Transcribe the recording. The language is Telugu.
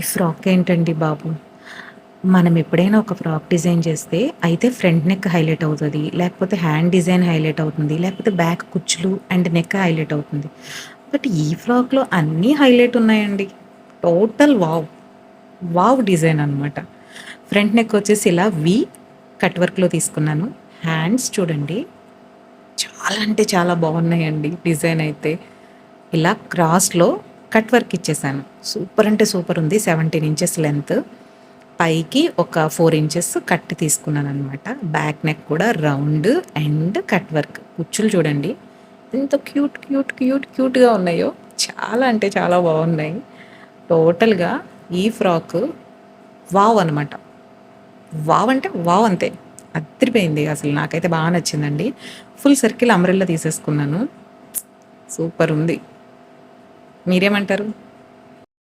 ఈ ఫ్రాక్ ఏంటండి బాబు? మనం ఎప్పుడైనా ఒక ఫ్రాక్ డిజైన్ చేస్తే అయితే ఫ్రంట్ నెక్ హైలైట్ అవుతుంది లేకపోతే హ్యాండ్ డిజైన్ హైలైట్ అవుతుంది లేకపోతే బ్యాక్ కుచ్చులు అండ్ నెక్ హైలైట్ అవుతుంది. బట్ ఈ ఫ్రాక్లో అన్నీ హైలైట్ ఉన్నాయండి. Total wow. వావ్ డిజైన్ అనమాట ఫ్రంట్ నెక్ వచ్చేసి ఇలా వి కట్ వర్క్లో తీసుకున్నాను. హ్యాండ్స్ చూడండి. చాలా అంటే చాలా బాగున్నాయండి డిజైన్ అయితే. ఇలా క్రాస్లో కట్ వర్క్ ఇచ్చేసాను. సూపర్ అంటే సూపర్ ఉంది. Seventeen inches length. పైకి ఒక ఫోర్ ఇంచెస్ కట్ తీసుకున్నాను అనమాట బ్యాక్ నెక్ కూడా రౌండ్ అండ్ కట్ వర్క్. కుచ్చులు చూడండి. ఎంత క్యూట్ క్యూట్ క్యూట్ క్యూట్గా ఉన్నాయో. చాలా అంటే చాలా బాగున్నాయి. టోటల్గా ఈ ఫ్రాక్ వావ్ అనమాట వావ్ అంటే వావ్ అంతే. అదిరిపోయింది. అసలు నాకైతే బాగా నచ్చిందండి. ఫుల్ సర్కిల్ అమరెల్లా తీసేసుకున్నాను. సూపర్ ఉంది. మీరేమంటారు?